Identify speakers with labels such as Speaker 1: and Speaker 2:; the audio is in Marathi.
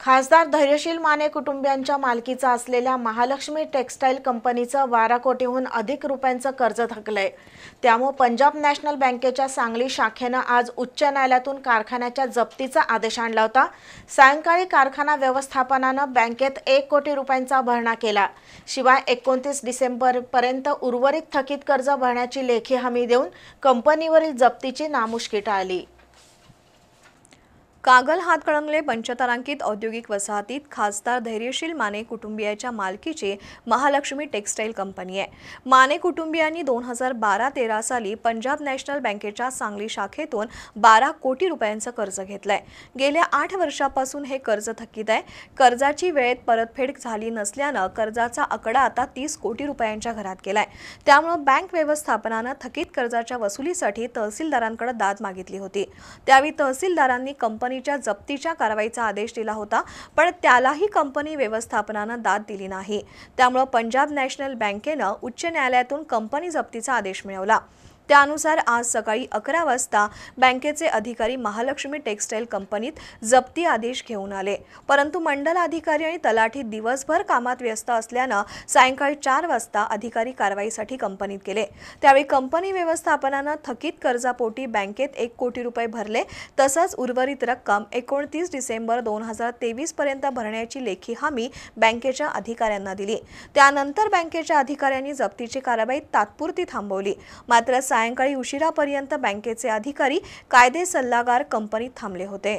Speaker 1: खासदार धैर्यशील माने कुटुंबियांच्या मालकीचा असलेल्या महालक्ष्मी टेक्स्टाईल कंपनीचं बारा कोटीहून अधिक रुपयांचं कर्ज थकलंय. त्यामुळे पंजाब नॅशनल बँकेच्या सांगली शाखेनं आज उच्च न्यायालयातून कारखान्याच्या जप्तीचा आदेश आणला होता. सायंकाळी कारखाना व्यवस्थापनानं बँकेत एक कोटी रुपयांचा भरणा केला. शिवाय एकोणतीस डिसेंबरपर्यंत उर्वरित थकीत कर्ज भरण्याची लेखी हमी देऊन कंपनीवरील जप्तीची नामुष्की टाळली.
Speaker 2: कागल हातकळंगले पंचतारांकित औद्योगिक वसाहतीत खासदार धैर्यशील माने कुटुंबियाच्या मालकीची महालक्ष्मी टेक्स्टाईल कंपनी आहे. माने कुटुंबियांनी दोन हजार बारा तेरा साली पंजाब नॅशनल बँकेच्या सांगली शाखेतून बारा कोटी रुपयांचं कर्ज घेतलंय. गेल्या आठ वर्षापासून हे कर्ज थकीत आहे. कर्जाची वेळेत परतफेड झाली नसल्यानं कर्जाचा आकडा आता तीस कोटी रुपयांच्या घरात गेलाय. त्यामुळं बँक व्यवस्थापनानं थकीत कर्जाच्या वसुलीसाठी तहसीलदारांकडे दाद मागितली होती. त्यावेळी तहसीलदारांनी कंपनी कंपनीच्या जप्तीच्या कारवाईचा आदेश दिला होता पण त्यालाही कंपनी व्यवस्थापनानं दाद दिली नाही. त्यामुळं पंजाब नॅशनल बँकेनं उच्च न्यायालयातून कंपनी जप्तीचा आदेश मिळवला. त्यानुसार आज सकाळी अकरा वाजता बँकेचे अधिकारी महालक्ष्मी टेक्स्टाईल कंपनीत जप्ती आदेश घेऊन आले. परंतु मंडल अधिकारी आणि तलाठी दिवसभर कामात व्यस्त असल्यानं सायंकाळी चार वाजता अधिकारी कारवाईसाठी कंपनीत गेले. त्यावेळी कंपनी व्यवस्थापनानं थकीत कर्जापोटी बँकेत एक कोटी रुपये भरले. तसंच उर्वरित रक्कम एकोणतीस डिसेंबर दोन हजार तेवीस पर्यंत भरण्याची लेखी हमी बँकेच्या अधिकाऱ्यांना दिली. त्यानंतर बँकेच्या अधिकाऱ्यांनी जप्तीची कारवाई तात्पुरती थांबवली. मात्र सायंकाळी उशिरापर्यंत बँकेचे अधिकारी कायदे सल्लागार कंपनीत थांबले होते.